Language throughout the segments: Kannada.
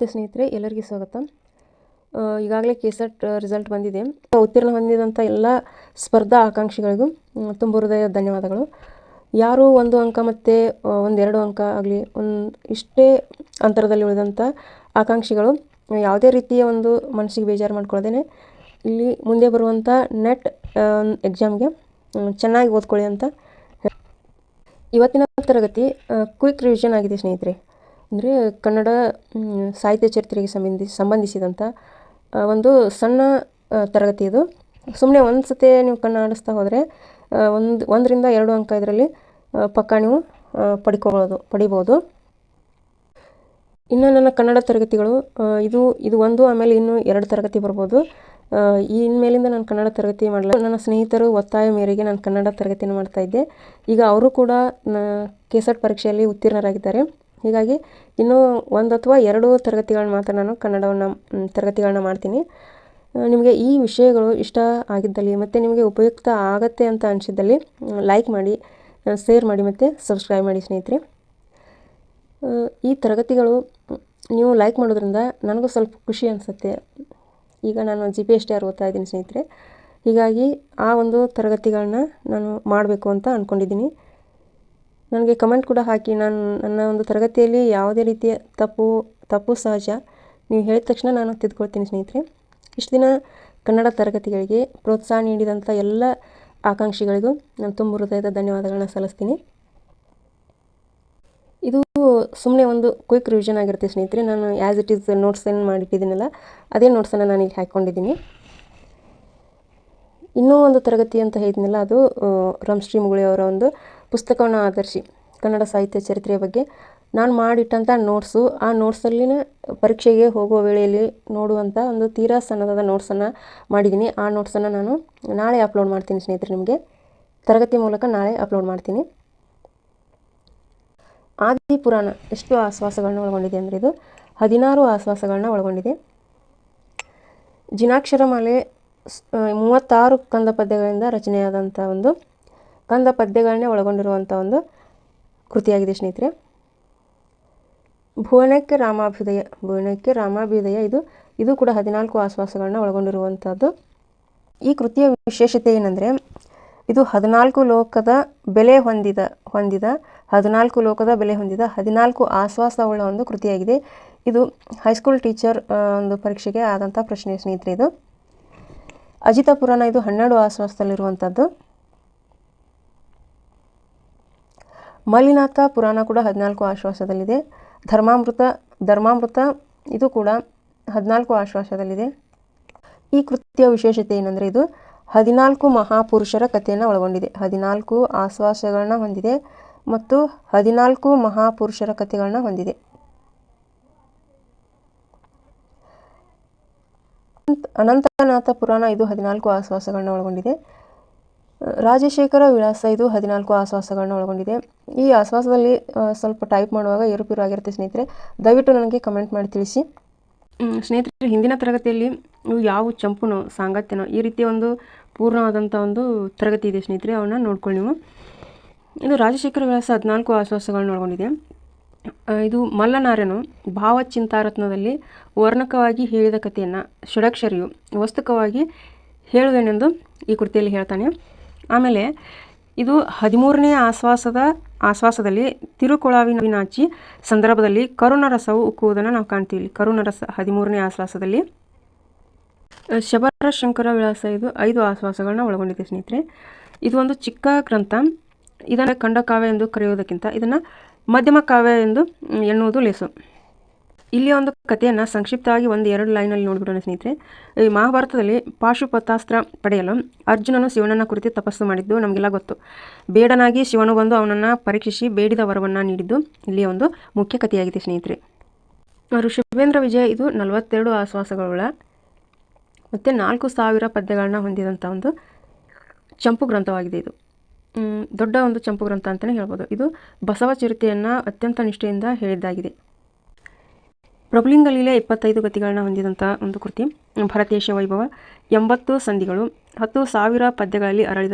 ನಮಸ್ತೆ ಸ್ನೇಹಿತರೆ, ಎಲ್ಲರಿಗೂ ಸ್ವಾಗತ. ಈಗಾಗಲೇ ಕೆ ಸೆಟ್ ರಿಸಲ್ಟ್ ಬಂದಿದೆ. ಉತ್ತೀರ್ಣ ಹೊಂದಿದಂಥ ಎಲ್ಲ ಸ್ಪರ್ಧಾ ಆಕಾಂಕ್ಷಿಗಳಿಗೂ ತುಂಬ ಹೃದಯ ಧನ್ಯವಾದಗಳು. ಯಾರು ಒಂದು ಅಂಕ ಮತ್ತು ಒಂದೆರಡು ಅಂಕ ಆಗಲಿ, ಒಂದು ಇಷ್ಟೇ ಅಂತರದಲ್ಲಿ ಉಳಿದಂಥ ಆಕಾಂಕ್ಷಿಗಳು, ಯಾವುದೇ ರೀತಿಯ ಒಂದು ಮನಸ್ಸಿಗೆ ಬೇಜಾರು ಮಾಡ್ಕೊಳ್ಳೋದೇ ಇಲ್ಲಿ ಮುಂದೆ ಬರುವಂಥ ನೆಟ್ ಎಕ್ಸಾಮ್ಗೆ ಚೆನ್ನಾಗಿ ಓದ್ಕೊಳ್ಳಿ ಅಂತ ಇವತ್ತಿನ ತರಗತಿ ಕ್ವಿಕ್ ರಿವಿಷನ್ ಆಗಿದೆ ಸ್ನೇಹಿತರೆ. ಅಂದರೆ ಕನ್ನಡ ಸಾಹಿತ್ಯ ಚರಿತ್ರೆಗೆ ಸಂಬಂಧಿ ಸಂಬಂಧಿಸಿದಂಥ ಒಂದು ಸಣ್ಣ ತರಗತಿ ಇದು. ಸುಮ್ಮನೆ ಒಂದು ಸತಿ ನೀವು ಕಣ್ಣು ಆಡಿಸ್ತಾ ಹೋದರೆ ಒಂದು, ಒಂದರಿಂದ ಎರಡು ಅಂಕ ಇದರಲ್ಲಿ ಪಕ್ಕ ನೀವು ಪಡ್ಕೋಬೋದು ಪಡಿಬೋದು. ಇನ್ನು ನನ್ನ ಕನ್ನಡ ತರಗತಿಗಳು ಇದು ಇದು ಒಂದು, ಆಮೇಲೆ ಇನ್ನು ಎರಡು ತರಗತಿ ಬರ್ಬೋದು. ಈ ಇನ್ಮೇಲಿಂದ ನಾನು ಕನ್ನಡ ತರಗತಿ ಮಾಡಲ್ಲ ನನ್ನ ಸ್ನೇಹಿತರು ಒತ್ತಾಯ ಮೇರೆಗೆ ನಾನು ಕನ್ನಡ ತರಗತಿಯನ್ನು ಮಾಡ್ತಾ ಇದ್ದೆ. ಈಗ ಅವರು ಕೂಡ, ನ, ಕೆಸಟ್ ಪರೀಕ್ಷೆಯಲ್ಲಿ ಉತ್ತೀರ್ಣರಾಗಿದ್ದಾರೆ. ಹೀಗಾಗಿ ಇನ್ನೂ ಒಂದು ಅಥವಾ ಎರಡು ತರಗತಿಗಳನ್ನ ಮಾತ್ರ ನಾನು ಕನ್ನಡವನ್ನು ತರಗತಿಗಳನ್ನ ಮಾಡ್ತೀನಿ. ನಿಮಗೆ ಈ ವಿಷಯಗಳು ಇಷ್ಟ ಆಗಿದ್ದಲ್ಲಿ ಮತ್ತು ನಿಮಗೆ ಉಪಯುಕ್ತ ಆಗತ್ತೆ ಅಂತ ಅನಿಸಿದ್ದಲ್ಲಿ ಲೈಕ್ ಮಾಡಿ ಶೇರ್ ಮಾಡಿ ಮತ್ತು ಸಬ್ಸ್ಕ್ರೈಬ್ ಮಾಡಿ ಸ್ನೇಹಿತರೆ. ಈ ತರಗತಿಗಳು ನೀವು ಲೈಕ್ ಮಾಡೋದ್ರಿಂದ ನನಗೂ ಸ್ವಲ್ಪ ಖುಷಿ ಅನಿಸುತ್ತೆ. ಈಗ ನಾನು G P S T R ಓದ್ತಾ ಇದ್ದೀನಿ ಸ್ನೇಹಿತರೆ. ಹೀಗಾಗಿ ಆ ಒಂದು ತರಗತಿಗಳನ್ನ ನಾನು ಮಾಡಬೇಕು ಅಂತ ಅಂದ್ಕೊಂಡಿದ್ದೀನಿ ನನಗೆ ಕಮೆಂಟ್ ಕೂಡ ಹಾಕಿ. ನಾನು ನನ್ನ ಒಂದು ತರಗತಿಯಲ್ಲಿ ಯಾವುದೇ ರೀತಿಯ ತಪ್ಪು ತಪ್ಪು ಸಹಜ ನೀವು ಹೇಳಿದ ತಕ್ಷಣ ನಾನು ತಿದ್ಕೊಳ್ತೀನಿ ಸ್ನೇಹಿತರೆ. ಇಷ್ಟು ದಿನ ಕನ್ನಡ ತರಗತಿಗಳಿಗೆ ಪ್ರೋತ್ಸಾಹ ನೀಡಿದಂಥ ಎಲ್ಲ ಆಕಾಂಕ್ಷಿಗಳಿಗೂ ನಾನು ತುಂಬ ಹೃದಯದ ಧನ್ಯವಾದಗಳನ್ನ ಸಲ್ಲಿಸ್ತೀನಿ. ಇದು ಸುಮ್ಮನೆ ಒಂದು ಕ್ವಿಕ್ ರಿವಿಷನ್ ಆಗಿರುತ್ತೆ ಸ್ನೇಹಿತರೆ. ನಾನು ಆ್ಯಸ್ ಇಟ್ ಈಸ್ ನೋಟ್ಸ್ ಏನು ಮಾಡಿಟ್ಟಿದ್ದೀನಲ್ಲ, ಅದೇ ನೋಟ್ಸನ್ನು ನಾನು ಇಲ್ಲಿ ಹಾಕ್ಕೊಂಡಿದ್ದೀನಿ. ಇನ್ನೂ ಒಂದು ತರಗತಿ ಅಂತ ಹೇಳಿದ್ನಲ್ಲ, ಅದು ರಮ್ ರಮ್ಶ್ರೀ ಮುಗುಳಿ ಅವರ ಒಂದು ಪುಸ್ತಕವನ್ನು ಆಧರಿಸಿ ಕನ್ನಡ ಸಾಹಿತ್ಯ ಚರಿತ್ರೆಯ ಬಗ್ಗೆ ನಾನು ಮಾಡಿಟ್ಟಂಥ ನೋಟ್ಸು, ಆ ನೋಟ್ಸಲ್ಲಿನ ಪರೀಕ್ಷೆಗೆ ಹೋಗುವ ವೇಳೆಯಲ್ಲಿ ನೋಡುವಂಥ ಒಂದು ತೀರಾ ಸಣ್ಣದಾದ ನೋಟ್ಸನ್ನು ಮಾಡಿದ್ದೀನಿ. ಆ ನೋಟ್ಸನ್ನು ನಾನು ನಾಳೆ ಅಪ್ಲೋಡ್ ಮಾಡ್ತೀನಿ ಸ್ನೇಹಿತರೆ ನಿಮಗೆ. ತರಗತಿ ಮೂಲಕ ನಾಳೆ ಅಪ್ಲೋಡ್ ಮಾಡ್ತೀನಿ. ಆದಿ ಪುರಾಣ ಎಷ್ಟು ಆಶ್ವಾಸಗಳನ್ನ ಒಳಗೊಂಡಿದೆ ಅಂದರೆ ಇದು? ಹದಿನಾರು ಆಶ್ವಾಸಗಳನ್ನ ಒಳಗೊಂಡಿದೆ. ಜಿನಾಕ್ಷರಮಾಲೆ ಮೂವತ್ತಾರು ಕಂದ ಪದ್ಯಗಳಿಂದ ರಚನೆಯಾದಂಥ ಒಂದು ಕಂದ ಪದ್ಯಗಳನ್ನೇ ಒಳಗೊಂಡಿರುವಂಥ ಒಂದು ಕೃತಿಯಾಗಿದೆ ಸ್ನೇಹಿತರೆ. ಭುವನಕ್ಕೆ ರಾಮಾಭ್ಯುದಯ ಭುವನಕ್ಕೆ ರಾಮಾಭ್ಯುದಯ ಇದು ಇದು ಕೂಡ ಹದಿನಾಲ್ಕು ಆಶ್ವಾಸಗಳನ್ನ ಒಳಗೊಂಡಿರುವಂಥದ್ದು ಈ ಕೃತಿಯ ವಿಶೇಷತೆ ಏನಂದರೆ, ಇದು ಹದಿನಾಲ್ಕು ಲೋಕದ ಬೆಲೆ ಹೊಂದಿದ ಹೊಂದಿದ, ಹದಿನಾಲ್ಕು ಲೋಕದ ಬೆಲೆ ಹೊಂದಿದ ಹದಿನಾಲ್ಕು ಆಶ್ವಾಸವುಳ್ಳ ಒಂದು ಕೃತಿಯಾಗಿದೆ. ಇದು ಹೈಸ್ಕೂಲ್ ಟೀಚರ್ ಒಂದು ಪರೀಕ್ಷೆಗೆ ಆದಂಥ ಪ್ರಶ್ನೆ ಸ್ನೇಹಿತರೆ ಇದು. ಅಜಿತ ಪುರಾಣ ಇದು ಹನ್ನೆರಡು ಆಶ್ವಾಸದಲ್ಲಿರುವಂಥದ್ದು ಮಲ್ಲಿನಾಥ ಪುರಾಣ ಕೂಡ ಹದಿನಾಲ್ಕು ಆಶ್ವಾಸದಲ್ಲಿದೆ. ಧರ್ಮಾಮೃತ ಧರ್ಮಾಮೃತ, ಇದು ಕೂಡ ಹದಿನಾಲ್ಕು ಆಶ್ವಾಸದಲ್ಲಿದೆ. ಈ ಕೃತ್ಯ ವಿಶೇಷತೆ ಏನಂದರೆ ಇದು ಹದಿನಾಲ್ಕು ಮಹಾಪುರುಷರ ಕಥೆಯನ್ನು ಒಳಗೊಂಡಿದೆ. ಹದಿನಾಲ್ಕು ಆಶ್ವಾಸಗಳನ್ನ ಹೊಂದಿದೆ ಮತ್ತು ಹದಿನಾಲ್ಕು ಮಹಾಪುರುಷರ ಕಥೆಗಳನ್ನ ಹೊಂದಿದೆ. ಅನಂತನಾಥ ಪುರಾಣ ಇದು ಹದಿನಾಲ್ಕು ಆಶ್ವಾಸಗಳನ್ನ ಒಳಗೊಂಡಿದೆ. ರಾಜಶೇಖರ ವಿಳಾಸ ಇದು ಹದಿನಾಲ್ಕು ಆಶ್ವಾಸಗಳನ್ನ ಒಳಗೊಂಡಿದೆ. ಈ ಆಶ್ವಾಸದಲ್ಲಿ ಸ್ವಲ್ಪ ಟೈಪ್ ಮಾಡುವಾಗ ಏರುಪೇರು ಆಗಿರುತ್ತೆ ಸ್ನೇಹಿತರೆ. ದಯವಿಟ್ಟು ನನಗೆ ಕಮೆಂಟ್ ಮಾಡಿ ತಿಳಿಸಿ. ಸ್ನೇಹಿತರೆ, ಹಿಂದಿನ ತರಗತಿಯಲ್ಲಿ ಯಾವ ಚಂಪುನೋ, ಸಾಂಗತ್ಯನೋ ಈ ರೀತಿಯ ಒಂದು ಪೂರ್ಣವಾದಂಥ ಒಂದು ತರಗತಿ ಇದೆ ಸ್ನೇಹಿತರೆ ಅವನ್ನ ನೋಡ್ಕೊಳ್ಳಿ ನೀವು. ಇದು ರಾಜಶೇಖರ ವಿಳಾಸ ಹದಿನಾಲ್ಕು ಆಶ್ವಾಸಗಳನ್ನ ಒಳಗೊಂಡಿದೆ. ಇದು ಮಲ್ಲನಾರ್ಯನು ಭಾವಚಿಂತಾರತ್ನದಲ್ಲಿ ವರ್ಣಕವಾಗಿ ಹೇಳಿದ ಕಥೆಯನ್ನು, ಷಡಕ್ಷರಿಯು ವಸ್ತುಕವಾಗಿ ಹೇಳುವೆನೆಂದು ಈ ಕೃತಿಯಲ್ಲಿ ಹೇಳ್ತಾನೆ. ಆಮೇಲೆ ಇದು ಹದಿಮೂರನೇ ಆಶ್ವಾಸದ ಆಶ್ವಾಸದಲ್ಲಿ ತಿರುಕೊಳಾವಿನಾಚಿ ಸಂದರ್ಭದಲ್ಲಿ ಕರುಣರಸವು ಉಕ್ಕುವುದನ್ನು ನಾವು ಕಾಣ್ತೀವಿ. ಕರುಣರಸ ಹದಿಮೂರನೇ ಆಶ್ವಾಸದಲ್ಲಿ ಶಬರ ಶಂಕರ ವಿಳಾಸ ಇದು ಐದು ಆಶ್ವಾಸಗಳನ್ನ ಒಳಗೊಂಡಿದೆ ಸ್ನೇಹಿತರೆ. ಇದು ಒಂದು ಚಿಕ್ಕ ಗ್ರಂಥ. ಇದನ್ನು ಕಂಡ ಕಾವ್ಯ ಎಂದು ಕರೆಯುವುದಕ್ಕಿಂತ ಇದನ್ನು ಮಧ್ಯಮ ಕಾವ್ಯ ಎಂದು ಎನ್ನುವುದು ಲೇಸು. ಇಲ್ಲಿ ಒಂದು ಕಥೆಯನ್ನು ಸಂಕ್ಷಿಪ್ತವಾಗಿ ಒಂದು ಎರಡು ಲೈನಲ್ಲಿ ನೋಡಿಬಿಡೋಣ ಸ್ನೇಹಿತರೆ. ಈ ಮಹಾಭಾರತದಲ್ಲಿ ಪಾಶುಪತಾಸ್ತ್ರ ಪಡೆಯಲು ಅರ್ಜುನನು ಶಿವನನ್ನ ಕುರಿತು ತಪಸ್ಸು ಮಾಡಿದ್ದು ನಮಗೆಲ್ಲ ಗೊತ್ತು. ಬೇಡನಾಗಿ ಶಿವನು ಬಂದು ಅವನನ್ನು ಪರೀಕ್ಷಿಸಿ ಬೇಡಿದ ವರವನ್ನು ನೀಡಿದ್ದು ಇಲ್ಲಿಯ ಒಂದು ಮುಖ್ಯ ಕಥೆಯಾಗಿದೆ ಸ್ನೇಹಿತರೆ. ಋಷಭೇಂದ್ರ ವಿಜಯ ಇದು ನಲವತ್ತೆರಡು ಆಶ್ವಾಸಗಳ ಮತ್ತು ನಾಲ್ಕು ಸಾವಿರ ಪದ್ಯಗಳನ್ನ ಹೊಂದಿದಂಥ ಒಂದು ಚಂಪು ಗ್ರಂಥವಾಗಿದೆ ಇದು. ದೊಡ್ಡ ಒಂದು ಚಂಪು ಗ್ರಂಥ ಅಂತಲೇ ಹೇಳ್ಬೋದು. ಇದು ಬಸವ ಚರಿತೆಯನ್ನು ಅತ್ಯಂತ ನಿಷ್ಠೆಯಿಂದ ಹೇಳಿದ್ದಾಗಿದೆ. ಪ್ರಭುಲಿಂಗ ಲೀಲೆ ಇಪ್ಪತ್ತೈದು ಗತಿಗಳನ್ನ ಹೊಂದಿದಂಥ ಒಂದು ಕೃತಿ ಭರತೇಶ ವೈಭವ ಎಂಬತ್ತು ಸಂಧಿಗಳು, ಹತ್ತು ಸಾವಿರ ಪದ್ಯಗಳಲ್ಲಿ ಅರಳಿದ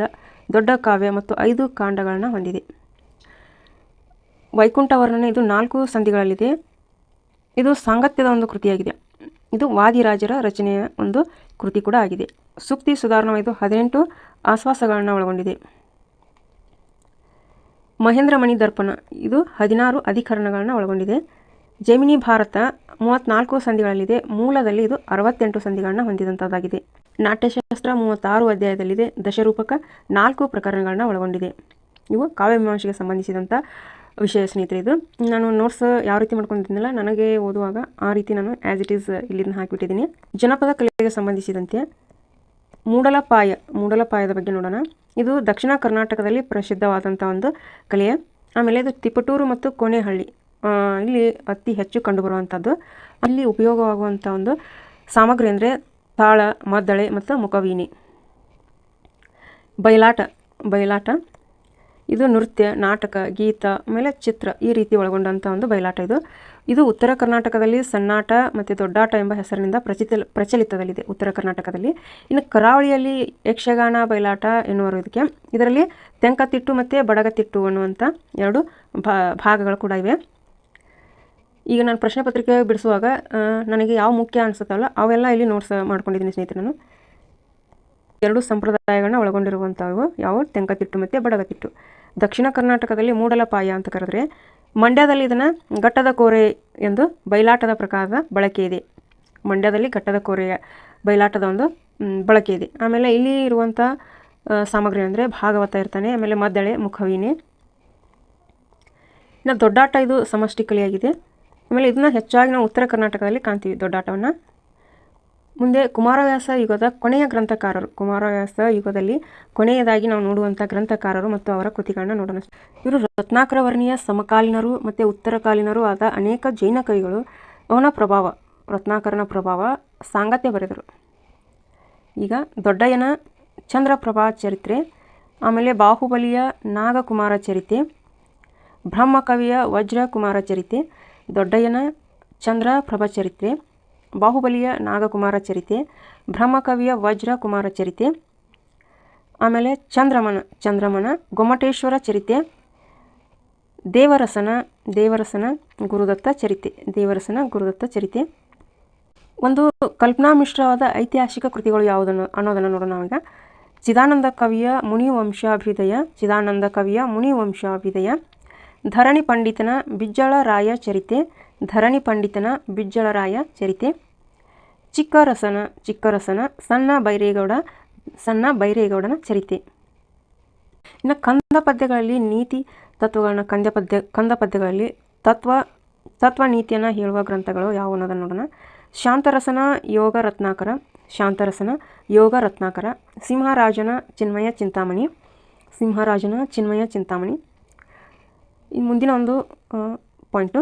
ದೊಡ್ಡ ಕಾವ್ಯ ಮತ್ತು ಐದು ಕಾಂಡಗಳನ್ನು ಹೊಂದಿದೆ. ವೈಕುಂಠ ವರ್ಣನೆ ಇದು ನಾಲ್ಕು ಸಂಧಿಗಳಲ್ಲಿದೆ. ಇದು ಸಾಂಗತ್ಯದ ಒಂದು ಕೃತಿಯಾಗಿದೆ. ಇದು ವಾದಿರಾಜರ ರಚನೆಯ ಒಂದು ಕೃತಿ ಕೂಡ ಆಗಿದೆ. ಸೂಕ್ತಿ ಸುಧಾರಣಾ ಇದು ಹದಿನೆಂಟು ಆಶ್ವಾಸಗಳನ್ನು ಒಳಗೊಂಡಿದೆ. ಮಹೇಂದ್ರಮಣಿ ದರ್ಪಣ ಇದು ಹದಿನಾರು ಅಧಿಕರಣಗಳನ್ನು ಒಳಗೊಂಡಿದೆ. ಜಮಿನಿ ಭಾರತ ಮೂವತ್ತ್ನಾಲ್ಕು ಸಂಧಿಗಳಲ್ಲಿದೆ. ಮೂಲದಲ್ಲಿ ಇದು ಅರವತ್ತೆಂಟು ಸಂಧಿಗಳನ್ನ ಹೊಂದಿದಂಥದ್ದಾಗಿದೆ ನಾಟ್ಯಶಾಸ್ತ್ರ ಮೂವತ್ತಾರು ಅಧ್ಯಾಯದಲ್ಲಿದೆ. ದಶರೂಪಕ ನಾಲ್ಕು ಪ್ರಕರಣಗಳನ್ನ ಒಳಗೊಂಡಿದೆ. ಇವು ಕಾವ್ಯಮೀಮಾಂಶೆಗೆ ಸಂಬಂಧಿಸಿದಂಥ ವಿಷಯ ಸ್ನೇಹಿತರೆ ಇದು. ನಾನು ನೋಟ್ಸ್ ಯಾವ ರೀತಿ ಮಾಡ್ಕೊಂಡಿದ್ದೀನಲ್ಲ ನನಗೆ ಓದುವಾಗ ಆ ರೀತಿ ನಾನು ಆ್ಯಸ್ ಇಟ್ ಈಸ್ ಇಲ್ಲಿಂದ ಹಾಕಿಬಿಟ್ಟಿದ್ದೀನಿ. ಜನಪದ ಕಲೆಗೆ ಸಂಬಂಧಿಸಿದಂತೆ ಮೂಡಲಪಾಯ ಮೂಡಲಪಾಯದ ಬಗ್ಗೆ ನೋಡೋಣ. ಇದು ದಕ್ಷಿಣ ಕರ್ನಾಟಕದಲ್ಲಿ ಪ್ರಸಿದ್ಧವಾದಂಥ ಒಂದು ಕಲೆಯ. ಆಮೇಲೆ ಇದು ತಿಪಟೂರು ಮತ್ತು ಕೊನೆಹಳ್ಳಿ. ಆ, ಇಲ್ಲಿ ಅತಿ ಹೆಚ್ಚು ಕಂಡುಬರುವಂಥದ್ದು. ಇಲ್ಲಿ ಉಪಯೋಗವಾಗುವಂಥ ಒಂದು ಸಾಮಗ್ರಿ ಅಂದರೆ ತಾಳ, ಮದ್ದಳೆ ಮತ್ತು ಮುಖವೀನಿ ಬಯಲಾಟ ಬಯಲಾಟ. ಇದು ನೃತ್ಯ, ನಾಟಕ, ಗೀತ ಆಮೇಲೆ ಚಿತ್ರ ಈ ರೀತಿ ಒಳಗೊಂಡಂಥ ಒಂದು ಬಯಲಾಟ ಇದು. ಇದು ಉತ್ತರ ಕರ್ನಾಟಕದಲ್ಲಿ ಸಣ್ಣಾಟ ಮತ್ತು ದೊಡ್ಡಾಟ ಎಂಬ ಹೆಸರಿನಿಂದ ಪ್ರಚಿತ, ಪ್ರಚಲಿತದಲ್ಲಿದೆ ಉತ್ತರ ಕರ್ನಾಟಕದಲ್ಲಿ. ಇನ್ನು ಕರಾವಳಿಯಲ್ಲಿ ಯಕ್ಷಗಾನ, ಬಯಲಾಟ ಎನ್ನುವರು ಇದಕ್ಕೆ. ಇದರಲ್ಲಿ ತೆಂಕತಿಟ್ಟು ಮತ್ತು ಬಡಗತಿಟ್ಟು ಅನ್ನುವಂಥ ಎರಡು ಭಾಗಗಳು ಕೂಡ ಇವೆ. ಈಗ ನಾನು ಪ್ರಶ್ನೆ ಪತ್ರಿಕೆ ಬಿಡಿಸುವಾಗ ನನಗೆ ಯಾವ ಮುಖ್ಯ ಅನಿಸುತ್ತಲ್ಲ, ಅವೆಲ್ಲ ಇಲ್ಲಿ ನೋಟ್ಸ್ ಮಾಡ್ಕೊಂಡಿದ್ದೀನಿ ಸ್ನೇಹಿತರೆ ನಾನು ಎರಡು ಸಂಪ್ರದಾಯಗಳನ್ನ ಒಳಗೊಂಡಿರುವಂಥವು ಯಾವ ತೆಂಕತಿಟ್ಟು ಮತ್ತು ಬಡಗತಿಟ್ಟು. ದಕ್ಷಿಣ ಕರ್ನಾಟಕದಲ್ಲಿ ಮೂಡಲಪಾಯ ಅಂತ ಕರೆದ್ರೆ, ಮಂಡ್ಯದಲ್ಲಿ ಇದನ್ನು ಘಟ್ಟದ ಕೋರೆ ಎಂದು ಬಯಲಾಟದ ಪ್ರಕಾರದ ಬಳಕೆ ಇದೆ. ಮಂಡ್ಯದಲ್ಲಿ ಘಟ್ಟದ ಕೋರೆಯ ಬಯಲಾಟದ ಒಂದು ಬಳಕೆ ಇದೆ. ಆಮೇಲೆ ಇಲ್ಲಿ ಇರುವಂಥ ಸಾಮಗ್ರಿ ಅಂದರೆ ಭಾಗವತ ಇರ್ತಾನೆ, ಆಮೇಲೆ ಮದ್ದಳೆ ಮುಖವಿನಿ ಇನ್ನು ದೊಡ್ಡಾಟ ಇದು ಸಮಷ್ಟಿ ಕಲೆಯಾಗಿದೆ. ಆಮೇಲೆ ಇದನ್ನ ಹೆಚ್ಚಾಗಿ ನಾವು ಉತ್ತರ ಕರ್ನಾಟಕದಲ್ಲಿ ಕಾಣ್ತೀವಿ ದೊಡ್ಡಾಟವನ್ನು ಮುಂದೆ ಕುಮಾರವ್ಯಾಸ ಯುಗದ ಕೊನೆಯ ಗ್ರಂಥಕಾರರು. ಕುಮಾರವ್ಯಾಸ ಯುಗದಲ್ಲಿ ಕೊನೆಯದಾಗಿ ನಾವು ನೋಡುವಂಥ ಗ್ರಂಥಕಾರರು ಮತ್ತು ಅವರ ಕೃತಿಗಳನ್ನ ನೋಡೋಣ. ಇವರು ರತ್ನಾಕರ ವರ್ಣೀಯ ಸಮಕಾಲೀನರು ಮತ್ತು ಉತ್ತರಕಾಲೀನರು ಆದ ಅನೇಕ ಜೈನ ಕವಿಗಳು. ಅವನ ಪ್ರಭಾವ, ರತ್ನಾಕರನ ಪ್ರಭಾವ ಸಾಂಗತ್ಯ ಬರೆದರು. ಈಗ ದೊಡ್ಡಯ್ಯನ ಚಂದ್ರಪ್ರಭಾ ಚರಿತ್ರೆ, ಆಮೇಲೆ ಬಾಹುಬಲಿಯ ನಾಗಕುಮಾರ ಚರಿತೆ, ಬ್ರಹ್ಮಕವಿಯ ವಜ್ರಕುಮಾರ ಚರಿತೆ ದೊಡ್ಡಯ್ಯನ ಚಂದ್ರಪ್ರಭ ಚರಿತ್ರೆ, ಬಾಹುಬಲಿಯ ನಾಗಕುಮಾರ ಚರಿತೆ ಬ್ರಹ್ಮಕವಿಯ ವಜ್ರಕುಮಾರ ಚರಿತೆ ಆಮೇಲೆ ಚಂದ್ರಮನ ಚಂದ್ರಮನ ಗೊಮ್ಮಟೇಶ್ವರ ಚರಿತೆ ದೇವರಸನ ದೇವರಸನ ಗುರುದತ್ತ ಚರಿತೆ ದೇವರಸನ ಗುರುದತ್ತ ಚರಿತೆ ಒಂದು ಕಲ್ಪನಾ ಮಿಶ್ರವಾದ ಐತಿಹಾಸಿಕ ಕೃತಿಗಳು ಯಾವುದನ್ನು ಅನ್ನೋದನ್ನು ನೋಡೋಣ ಈಗ ಚಿದಾನಂದ ಕವಿಯ ಮುನಿವಂಶಾಭ್ಯುದಯ, ಚಿದಾನಂದ ಕವಿಯ ಮುನಿವಂಶಾಭ್ಯುದಯ ಧರಣಿ ಪಂಡಿತನ ಬಿಜ್ಜಳರಾಯ ಚರಿತೆ, ಧರಣಿ ಪಂಡಿತನ ಬಿಜ್ಜಳರಾಯ ಚರಿತೆ. ಚಿಕ್ಕರಸನ ಚಿಕ್ಕರಸನ, ಸಣ್ಣ ಬೈರೇಗೌಡ, ಸಣ್ಣ ಬೈರೇಗೌಡನ ಚರಿತೆ. ಇನ್ನು ಕಂದ ಪದ್ಯಗಳಲ್ಲಿ ನೀತಿ ತತ್ವಗಳನ್ನ ಕಂದ ಪದ್ಯ, ಕಂದ ಪದ್ಯಗಳಲ್ಲಿ ತತ್ವ ತತ್ವ ನೀತಿಯನ್ನು ಹೇಳುವ ಗ್ರಂಥಗಳು ಯಾವುವು ಅನ್ನೋದನ್ನು ನೋಡೋಣ. ಶಾಂತರಸನ ಯೋಗ ರತ್ನಾಕರ ಶಾಂತರಸನ ಯೋಗ ರತ್ನಾಕರ ಸಿಂಹರಾಜನ, ಚಿನ್ಮಯ ಚಿಂತಾಮಣಿ, ಸಿಂಹರಾಜನ, ಚಿನ್ಮಯ ಚಿಂತಾಮಣಿ. ಇನ್ನು ಮುಂದಿನ ಒಂದು ಪಾಯಿಂಟು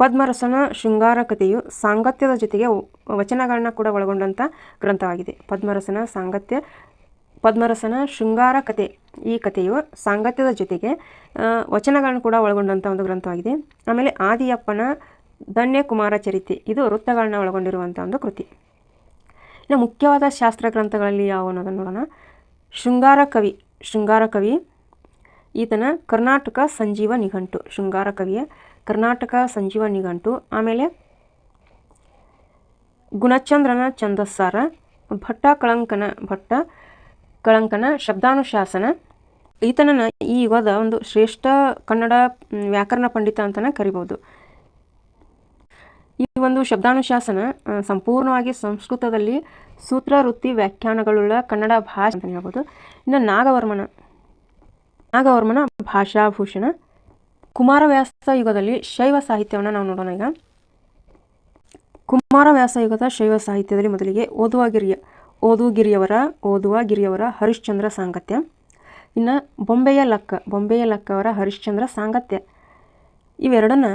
ಪದ್ಮರಸನ ಶೃಂಗಾರ ಕಥೆಯು ಸಾಂಗತ್ಯದ ಜೊತೆಗೆ ವಚನಗಳನ್ನ ಕೂಡ ಒಳಗೊಂಡಂಥ ಗ್ರಂಥವಾಗಿದೆ. ಪದ್ಮರಸನ ಸಾಂಗತ್ಯ, ಪದ್ಮರಸನ ಶೃಂಗಾರ ಕಥೆ, ಈ ಕಥೆಯು ಸಾಂಗತ್ಯದ ಜೊತೆಗೆ ವಚನಗಳನ್ನು ಕೂಡ ಒಳಗೊಂಡಂಥ ಒಂದು ಗ್ರಂಥವಾಗಿದೆ. ಆಮೇಲೆ ಆದಿಯಪ್ಪನ ಧನ್ಯಕುಮಾರ ಚರಿತೆ, ಇದು ವೃತ್ತಗಳನ್ನ ಒಳಗೊಂಡಿರುವಂಥ ಒಂದು ಕೃತಿ. ಇನ್ನು ಮುಖ್ಯವಾದ ಶಾಸ್ತ್ರ ಗ್ರಂಥಗಳಲ್ಲಿ ಯಾವ ಅನ್ನೋದನ್ನು ನೋಡೋಣ. ಶೃಂಗಾರ ಕವಿ ಶೃಂಗಾರ ಕವಿ ಈತನ ಕರ್ನಾಟಕ ಸಂಜೀವ ನಿಘಂಟು, ಶೃಂಗಾರ ಕವಿಯ ಕರ್ನಾಟಕ ಸಂಜೀವ ನಿಘಂಟು, ಆಮೇಲೆ ಗುಣಚಂದ್ರನ ಛಂದಸ್ಸಾರ ಭಟ್ಟ ಕಳಂಕನ ಭಟ್ಟ ಕಳಂಕನ ಶಬ್ದಾನುಶಾಸನ. ಈತನನ್ನು ಈ ಯುಗದ ಒಂದು ಶ್ರೇಷ್ಠ ಕನ್ನಡ ವ್ಯಾಕರಣ ಪಂಡಿತ ಅಂತಲೇ ಕರಿಬೋದು. ಈ ಒಂದು ಶಬ್ದಾನುಶಾಸನ ಸಂಪೂರ್ಣವಾಗಿ ಸಂಸ್ಕೃತದಲ್ಲಿ ಸೂತ್ರ ವೃತ್ತಿ ವ್ಯಾಖ್ಯಾನಗಳುಳ್ಳ ಕನ್ನಡ ಭಾಷೆ ಅಂತ ಹೇಳ್ಬೋದು. ಇನ್ನು ನಾಗವರ್ಮನ ನಾಗವರ್ಮನ ಭಾಷಾಭೂಷಣ. ಕುಮಾರವ್ಯಾಸ ಯುಗದಲ್ಲಿ ಶೈವ ಸಾಹಿತ್ಯವನ್ನು ನಾವು ನೋಡೋಣ ಈಗ. ಕುಮಾರವ್ಯಾಸ ಯುಗದ ಶೈವ ಸಾಹಿತ್ಯದಲ್ಲಿ ಮೊದಲಿಗೆ ಓದುವಗಿರಿಯ ಓದುವ ಗಿರಿಯವರ ಹರಿಶ್ಚಂದ್ರ ಸಾಂಗತ್ಯ. ಇನ್ನು ಬೊಂಬೆಯ ಲಕ್ಕ ಬೊಂಬೆಯ ಲಕ್ಕ ಅವರ ಹರಿಶ್ಚಂದ್ರ ಸಾಂಗತ್ಯ. ಇವೆರಡನ್ನ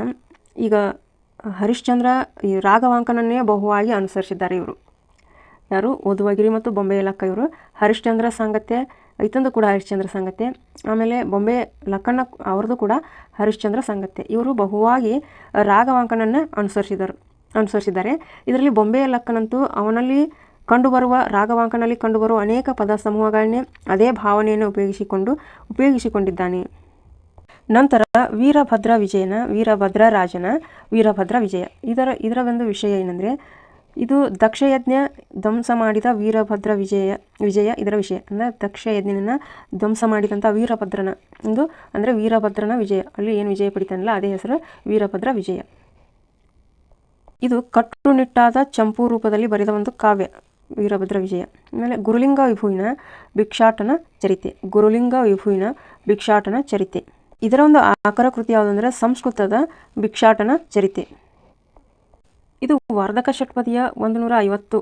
ಈಗ ಹರಿಶ್ಚಂದ್ರ ಈ ರಾಘವಾಂಕನನ್ನೇ ಬಹುವಾಗಿ ಅನುಸರಿಸಿದ್ದಾರೆ ಇವರು. ಯಾರು? ಓದುವಗಿರಿ ಮತ್ತು ಬೊಂಬೆಯ ಲಕ್ಕ ಇವರು. ಹರಿಶ್ಚಂದ್ರ ಸಾಂಗತ್ಯ ಐತಂದು ಕೂಡ ಹರಿಶ್ಚಂದ್ರ ಸಂಗತೆ. ಆಮೇಲೆ ಬೊಂಬೆ ಲಕ್ಕಣ್ಣ ಅವ್ರದ್ದು ಕೂಡ ಹರಿಶ್ಚಂದ್ರ ಸಂಗತೆ. ಇವರು ಬಹುವಾಗಿ ರಾಗವಾಂಕನನ್ನು ಅನುಸರಿಸಿದರು, ಅನುಸರಿಸಿದ್ದಾರೆ. ಇದರಲ್ಲಿ ಬೊಂಬೆಯ ಲಕ್ಕನಂತೂ ಅವನಲ್ಲಿ ಕಂಡುಬರುವ ರಾಗವಾಂಕನಲ್ಲಿ ಕಂಡುಬರುವ ಅನೇಕ ಪದ ಸಮೂಹಗಳನ್ನೇ ಅದೇ ಭಾವನೆಯನ್ನು ಉಪಯೋಗಿಸಿಕೊಂಡು, ಉಪಯೋಗಿಸಿಕೊಂಡಿದ್ದಾನೆ. ನಂತರ ವೀರಭದ್ರ ವಿಜಯನ, ವೀರಭದ್ರ ರಾಜನ, ವೀರಭದ್ರ ವಿಜಯ. ಇದರ ಇದರ ಒಂದು ವಿಷಯ ಏನಂದರೆ ಇದು ದಕ್ಷಯಜ್ಞ ಧ್ವಂಸ ಮಾಡಿದ ವೀರಭದ್ರ ವಿಜಯ ವಿಜಯ ಇದರ ವಿಷಯ. ಅಂದರೆ ದಕ್ಷಯಜ್ಞನ ಧ್ವಂಸ ಮಾಡಿದಂಥ ವೀರಭದ್ರನ. ಒಂದು ಅಂದರೆ ವೀರಭದ್ರನ ವಿಜಯ. ಅಲ್ಲಿ ಏನು ವಿಜಯ ಪಡಿತಾನಲ್ಲ, ಅದೇ ಹೆಸರು ವೀರಭದ್ರ ವಿಜಯ. ಇದು ಕಟ್ಟುನಿಟ್ಟಾದ ಚಂಪು ರೂಪದಲ್ಲಿ ಬರೆದ ಒಂದು ಕಾವ್ಯ, ವೀರಭದ್ರ ವಿಜಯ. ಆಮೇಲೆ ಗುರುಲಿಂಗ ವಿಭುವಿನ ಭಿಕ್ಷಾಟನ ಚರಿತೆ, ಗುರುಲಿಂಗ ವಿಭುವಿನ ಭಿಕ್ಷಾಟನ ಚರಿತೆ. ಇದರ ಒಂದು ಆಕರ ಕೃತಿ ಯಾವುದಂದರೆ ಸಂಸ್ಕೃತದ ಭಿಕ್ಷಾಟನ ಚರಿತೆ. ಇದು ವಾರ್ಧಕ ಷಟ್ಪದಿಯ ಒಂದು ನೂರ ಐವತ್ತು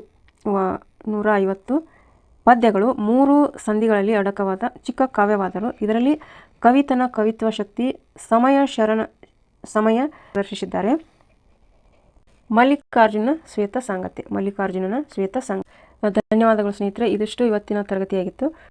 ವ- ನೂರ ಐವತ್ತು ಪದ್ಯಗಳು ಮೂರು ಸಂಧಿಗಳಲ್ಲಿ ಅಡಕವಾದ ಚಿಕ್ಕ ಕಾವ್ಯವಾದರು. ಇದರಲ್ಲಿ ಕವಿತನ ಕವಿತ್ವ ಶಕ್ತಿ, ಸಮಯ ಶರಣ, ಸಮಯ ಪ್ರದರ್ಶಿಸಿದ್ದಾರೆ. ಮಲ್ಲಿಕಾರ್ಜುನ ಶ್ವೇತ ಸಾಂಗತ್ಯ ಮಲ್ಲಿಕಾರ್ಜುನನ ಶ್ವೇತ ಸಾಂಗ ಧನ್ಯವಾದಗಳು ಸ್ನೇಹಿತರೆ, ಇದಿಷ್ಟು ಇವತ್ತಿನ ತರಗತಿಯಾಗಿತ್ತು.